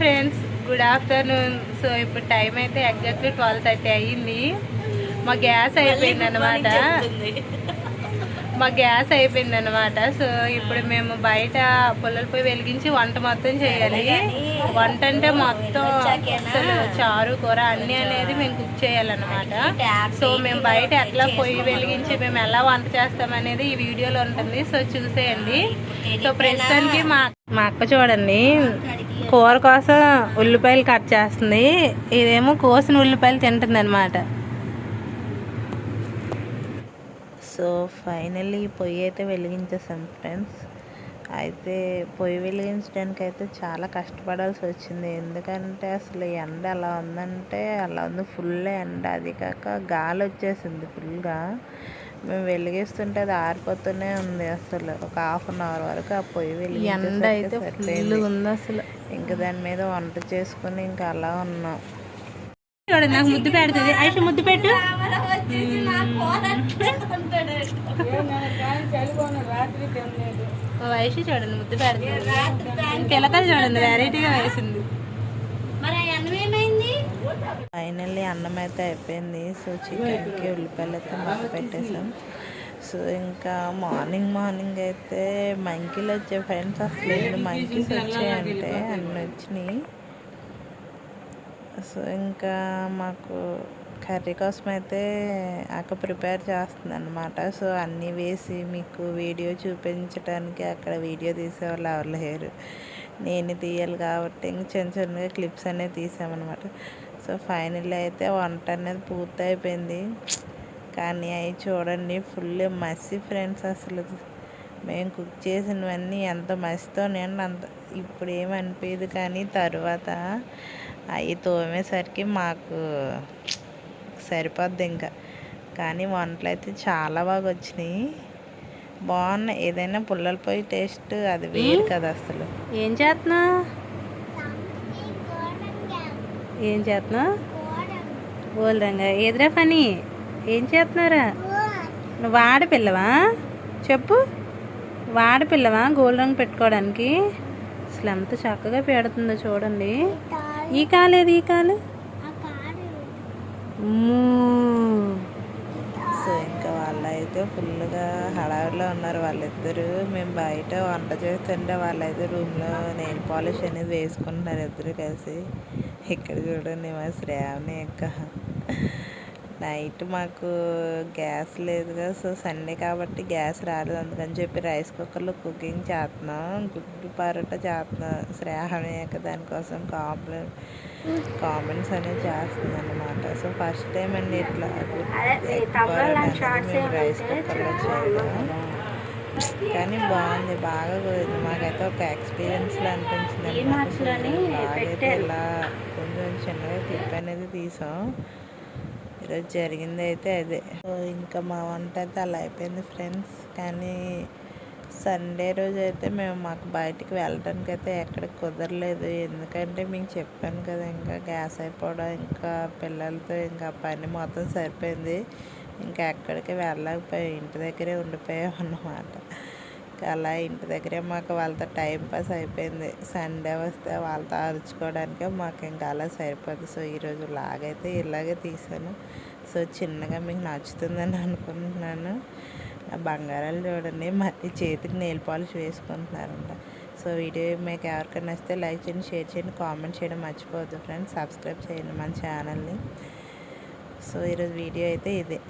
Friends good afternoon so ఇప్పుడు time అయితే exactly twelve thirty అయ్యింది మా గ్యాస్ అయిపోయింది అనమాట మా గ్యాస్ అయిపోయింది అనమాట సో ఇప్పుడు మేము బయట పుల్లల పొయ్యి వెలిగించి వంట మొత్తం చేయాలి. వంట అంటే మొత్తం అసలు చారు కూర అన్ని అనేది మేము కుక్ చేయాలన్నమాట. సో మేము బయట ఎట్లా పొయ్యి వెలిగించి మేము ఎలా వంట చేస్తాం అనేది ఈ వీడియోలో ఉంటుంది. సో చూసేయండి. సో ప్రస్తుతానికి మా మా అక్క చూడండి. కూర కోసం ఉల్లిపాయలు కట్ చేస్తుంది. ఇదేమో కోసిన ఉల్లిపాయలు తింటుంది అనమాట సో ఫైనల్లీ పొయ్యి అయితే వెలిగించేసాం ఫ్రెండ్స్. అయితే పొయ్యి వెలిగించడానికి అయితే చాలా కష్టపడాల్సి వచ్చింది. ఎందుకంటే అసలు ఎండ అలా ఉందంటే అలా ఉంది ఫుల్ ఎండ. అది కాక గాలి వచ్చేసింది ఫుల్గా. మేము వెలిగిస్తుంటే అది ఆరిపోతూనే ఉంది అసలు. ఒక హాఫ్ అన్ అవర్ వరకు ఆ పొయ్యి ఎండ అయితే ఫుల్ ఉంది అసలు. ఇంకా దాని మీద వంట చేసుకుని ఇంకా అలా ఉన్నాం. చూడండి నాకు ముద్దు పెడుతుంది. అయితే ముద్దు పెట్టు. వయసు చూడండి ముద్దు పెడుతుంది. పిల్లకలు చూడండి వెరైటీగా వేసింది. ఫైనల్లీ అన్నం అయితే అయిపోయింది. సో చికెన్కి ఉల్లిపాయలు అయితే మక్క పెట్టేసాం. సో ఇంకా మార్నింగ్ మార్నింగ్ అయితే మంకీలు వచ్చే ఫ్రెండ్స్. అసలు ఎన్ని మంకీస్ వచ్చాయంటే అన్ని వచ్చినాయి. సో ఇంకా మాకు కర్రీ కోసం అయితే అక్క ప్రిపేర్ చేస్తుంది అనమాట సో అన్నీ వేసి మీకు వీడియో చూపించడానికి అక్కడ వీడియో తీసేవాళ్ళు ఎవరు లేరు. నేను తీయాలి కాబట్టి ఇంక చిన్న చిన్నగా క్లిప్స్ అనేవి తీసామన్నమాట. సో ఫైనల్ అయితే వంట అనేది పూర్తి అయిపోయింది కానీ అవి చూడండి ఫుల్ మసి ఫ్రెండ్స్ అసలు. మేము కుక్ చేసినవన్నీ ఎంత మసితో నేను అంత ఇప్పుడు ఏమనిపించదు కానీ తర్వాత అవి తోమేసరికి మాకు సరిపోద్ది ఇంకా. కానీ వంటలు అయితే చాలా బాగా వచ్చినాయి. బాగున్నాయి. ఏదైనా పుల్లల పొయ్యి టేస్ట్ అది వేరు కదా అసలు. ఏం చేస్తున్నా ఏం చేస్తున్నా గోల్రంగా ఎదురా పని? ఏం చేస్తున్నారా? నువ్వు ఆడపిల్లవా చెప్పు. వాడపిల్లవా గోల్డ్ రంగు పెట్టుకోవడానికి? అసలు ఎంత చక్కగా పెడుతుందో చూడండి. ఈ కాలేదు ఈ కాలు? సో ఇంకా వాళ్ళైతే ఫుల్గా హడావిడిలో ఉన్నారు వాళ్ళిద్దరు. మేము బయట వంట చేస్తుంటే వాళ్ళైతే రూమ్లో నెయిల్ పాలిష్ అనేది వేసుకుంటున్నారు ఇద్దరు కలిసి. ఇక్కడ చూడండి మా శ్రావణి యొక్క నైట్ మాకు గ్యాస్ లేదుగా సో సండే కాబట్టి గ్యాస్ రాలేదు. అందుకని చెప్పి రైస్ కుక్కర్లో కుకింగ్ చేస్తున్నాం గుడ్డు పరోటా చేస్తున్నాం శ్రావణి దానికోసం కాంప్లైంట్ కామెంట్స్ అనేది చేస్తుంది అనమాట సో ఫస్ట్ టైం అండి ఇట్లా రైస్ కుక్కర్లో చేయడం కానీ బాగుంది బాగా కుదిరింది. మాకైతే ఒక ఎక్స్పీరియన్స్లో అనిపించింది బాగైతే ఇలా కొంచెం చిన్నగా క్లిప్ అనేది తీసాం. ఈరోజు జరిగింది అయితే అదే. సో ఇంకా మా వంట అయితే అలా అయిపోయింది ఫ్రెండ్స్. కానీ సండే రోజు అయితే మేము మాకు బయటికి వెళ్ళడానికి అయితే ఎక్కడికి కుదరలేదు. ఎందుకంటే మీకు చెప్పాను కదా ఇంకా గ్యాస్ అయిపోవడం ఇంకా పిల్లలతో ఇంకా పని మొత్తం సరిపోయింది. ఇంకా ఎక్కడికి వెళ్ళకపోయాం ఇంటి దగ్గరే ఉండిపోయాం అన్నమాట. అలా ఇంటి దగ్గరే మాకు వాళ్ళతో టైం పాస్ అయిపోయింది. సండే వస్తే వాళ్ళతో అరుచుకోవడానికే మాకు ఇంకా అలా సరిపోదు సో ఈరోజు లాగైతే ఇలాగే తీసాను. సో చిన్నగా మీకు నచ్చుతుందని అనుకుంటున్నాను. ఆ బంగారాలు చూడండి మళ్ళీ చేతికి నెయిల్ పాలిష్ వేసుకుంటున్నారంట. సో వీడియో మీకు ఎవరికైనా నచ్చితే లైక్ చేయండి షేర్ చేయండి కామెంట్ చేయడం మర్చిపోవద్దు ఫ్రెండ్స్. సబ్స్క్రైబ్ చేయండి మన ఛానల్ని. సో ఈరోజు వీడియో అయితే ఇదే.